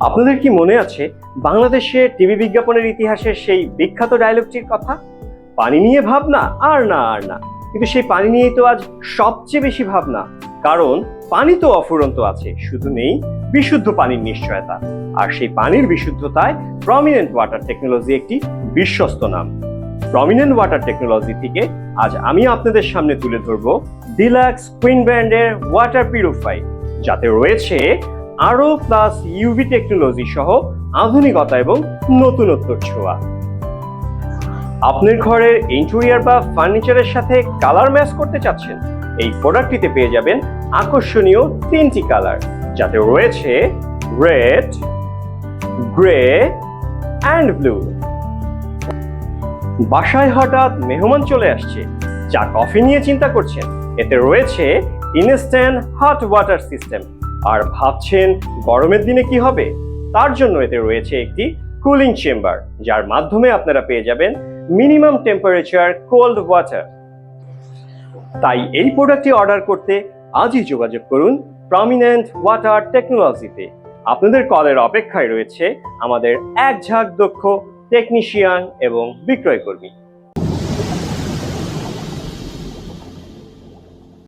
আপনাদের কি মনে আছে বাংলাদেশে টিভি বিজ্ঞাপনের ইতিহাসের সেই বিখ্যাত ডায়লগটির কথা? পানি নিয়ে ভাবনা? আর না আর না। কিন্তু সেই পানি নিয়েই তো আজ সবচেয়ে বেশি ভাবনা। কারণ পানি তো অফুরন্ত আছে, শুধু নেই বিশুদ্ধ পানির নিশ্চয়তা। আর সেই পানির বিশুদ্ধতায় প্রমিনেন্ট ওয়াটার টেকনোলজি একটি বিশ্বস্ত নাম। প্রমিনেন্ট ওয়াটার টেকনোলজি থেকে আজ আমি আপনাদের সামনে তুলে ধরবো ডিলাক্স কুইন ব্র্যান্ডের ওয়াটার পিউরিফাই যাতে রয়েছে আরও প্লাস ইউভি টেকনোলজি সহ আধুনিকতা এবং নতুনত্বর ছোঁয়া। আপনার ঘরের ইন্টেরিয়ার বা ফার্নিচারের সাথে কালার ম্যাচ করতে চাচ্ছেন, এই প্রোডাক্টটিতে পেয়ে যাবেন আকর্ষণীয় তিনটি কালার যাতে রয়েছে রেড গ্রে অ্যান্ড ব্লু বাসায় হঠাৎ মেহমান চলে আসছে, যা কফি নিয়ে চিন্তা করছেন। এতে রয়েছে ইনস্ট্যান্ট হট ওয়াটার সিস্টেম আর ভাবছেন গরমের দিনে কি হবে? তার জন্য এতে রয়েছে একটি কুলিং চেম্বার যার মাধ্যমে আপনারা পেয়ে যাবেন মিনিমাম টেম্পারেচার কোল্ড ওয়াটার তাই এই প্রোডাক্টটি অর্ডার করতে আজই যোগাযোগ করুন প্রমিনেন্ট ওয়াটার টেকনোলজিতে আপনাদের কলের অপেক্ষায় রয়েছে আমাদের এক ঝাঁক দক্ষ টেকনিশিয়ান এবং বিক্রয় কর্মী